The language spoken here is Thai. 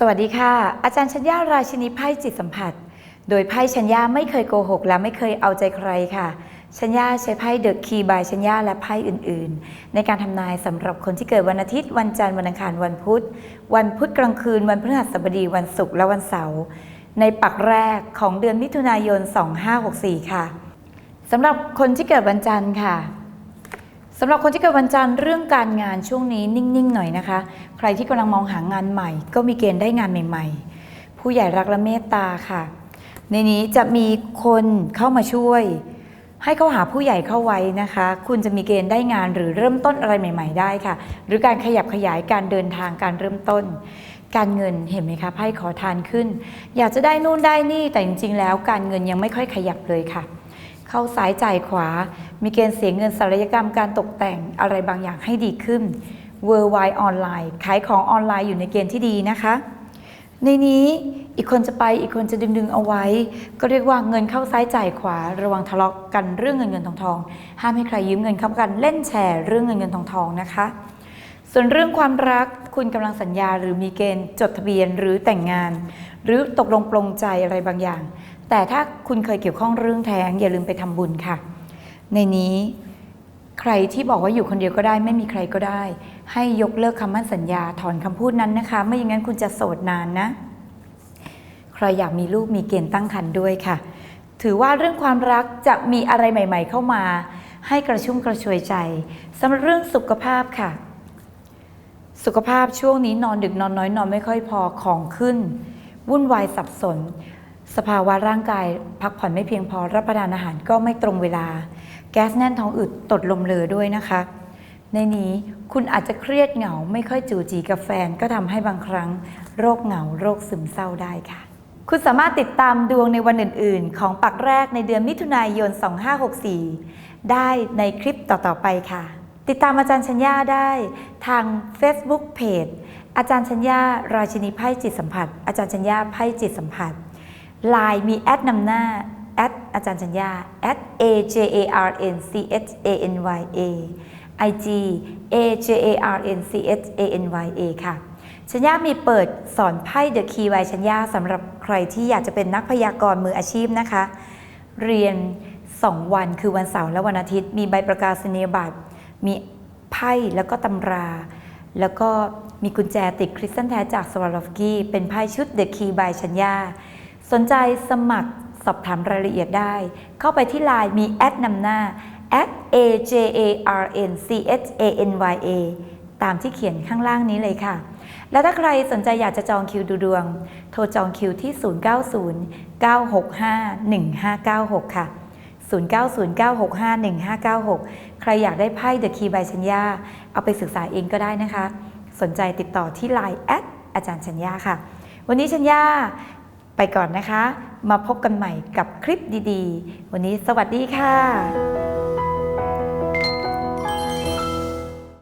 สวัสดีค่ะ อาจารย์ชัญญาราชินีไพ่จิตสัมผัส โดยไพ่ชัญญาไม่เคยโกหกและไม่เคยเอาใจใครค่ะ ชัญญาใช้ไพ่เดอะคีบายชัญญาและไพ่อื่นๆ ในการทำนายสำหรับคนที่เกิดวันอาทิตย์ วันจันทร์วันอังคารวันพุธ วันพุธกลางคืน วันพฤหัสบดีวันศุกร์และวันเสาร์ในปักแรกของเดือนมิถุนายน 2564 ค่ะสำหรับคนที่เกิดวันจันทร์ค่ะ สำหรับคนที่เกิดวันจันทร์เรื่องการงานช่วงนี้นิ่ง ๆ หน่อยนะคะ ใครที่กำลังมองหางานใหม่ ก็มีเกณฑ์ได้งานใหม่ ๆ ผู้ใหญ่รักและเมตตาค่ะ ในนี้จะมีคนเข้ามาช่วย ให้เข้าหาผู้ใหญ่เข้าไว้นะคะ คุณจะมีเกณฑ์ได้งานหรือเริ่มต้นอะไรใหม่ ๆ ได้ค่ะ หรือการขยับขยายการเดินทางการเริ่มต้น การเงินเห็นไหมคะไพ่ขอทานขึ้น อยากจะได้นู่นได้นี่แต่จริง ๆ แล้ว การเงินยังไม่ค่อยขยับเลยค่ะ เข้าซ้ายจ่ายขวา มีเกณฑ์เสียเงินศัลยกรรมการตกแต่งอะไรบางอย่างให้ดีขึ้น w o r l d w i d e ออนไลน์ขายของออนไลน์อยู่ในเกณฑ์ที่ดีนะคะ ในนี้อีกคนจะไปอีกคนจะดึงดึงเอาไว้ ก็เรียกว่าเงินเข้าซ้ายจ่ายขวา ระวังทะเลาะกันเรื่องเงินเงินทองทองห้ามให้ใครยืมเงินเข้ากันเล่นแชร์เรื่องเงินเงินทองทองนะคะ ส่วนเรื่องความรักคุณกำลังสัญญาหรือมีเกณฑ์จดทะเบียนหรือแต่งงาน หรือตกลงปลงใจอะไรบางอย่าง แต่ถ้าคุณเคยเกี่ยวข้องเรื่องแท้ง อย่าลืมไปทำบุญค่ะ ในนี้ใครที่บอกว่าอยู่คนเดียวก็ได้ ไม่มีใครก็ได้ ให้ยกเลิกคำมั่นสัญญาถอนคำพูดนั้นนะคะ ไม่อย่างนั้นคุณจะโสดนานนะ ใครอยากมีลูกมีเกณฑ์ตั้งครรภ์ด้วยค่ะ ถือว่าเรื่องความรักจะมีอะไรใหม่ ๆ เข้ามา ให้กระชุ่มกระชวยใจสำหรับเรื่องสุขภาพค่ะ สุขภาพช่วงนี้นอนดึกนอนน้อยนอนไม่ค่อยพอของขึ้น วุ่นวายสับสน สภาวะร่างกายพักผ่อนไม่เพียงพอรับประทานอาหารก็ไม่ตรงเวลา แก๊สแน่นท้องอืดตดลมเลอด้วยนะคะ ในนี้คุณอาจจะเครียดเหงาไม่ค่อยจูจีกับแฟนก็ทำให้บางครั้ง โรคเหงาโรคซึมเศร้าได้ค่ะ คุณสามารถติดตามดวงในวันอื่น ๆ ของปักแรกในเดือนมิถุนายน 2564 ได้ในคลิปต่อ ๆ ไปค่ะ ติดตามอาจารย์ชัญญาได้ทาง Facebook Page อาจารย์ชัญญาราชินีไพ่จิตสัมผัส อาจารย์ชัญญาไพ่จิตสัมผัส ไลน์มีแอดนำหน้าแอดอาจารย์ชัญญา at a j a r n c h a n y a IG a j a r n c h a n y a ค่ะชัญญามีเปิดสอนไพ่เดอะคีย์ไวชัญญาสำหรับใครที่อยากจะเป็นนักพยากรณ์มืออาชีพนะคะ เรียน 2 วันคือวันเสาร์และวันอาทิตย์ มีใบประกาศนียบัตร มีไพ่แล้วก็ตำรา แล้วก็มีกุญแจติดคริสตัลแท้จากสวาลอฟกี้เป็นไพ่ชุดเดอะคีย์บายชัญญา สนใจสมัครสอบถามรายละเอียดได้ เข้าไปที่ไลน์มีแอดนำหน้า at a j a r n c h a n y a ตามที่เขียนข้างล่างนี้เลยค่ะ และถ้าใครสนใจอยากจะจองคิวดูดวง โทรจองคิวที่ 0909651596 ค่ะ 0909651596 ใครอยากได้ไพ่ The Key by ชัญญา เอาไปศึกษาเองก็ได้นะคะ สนใจติดต่อที่ Line แอดอาจารย์ชัญญาค่ะ วันนี้ชัญญา ไปก่อนนะคะ มาพบกันใหม่กับคลิปดีๆ วันนี้สวัสดีค่ะ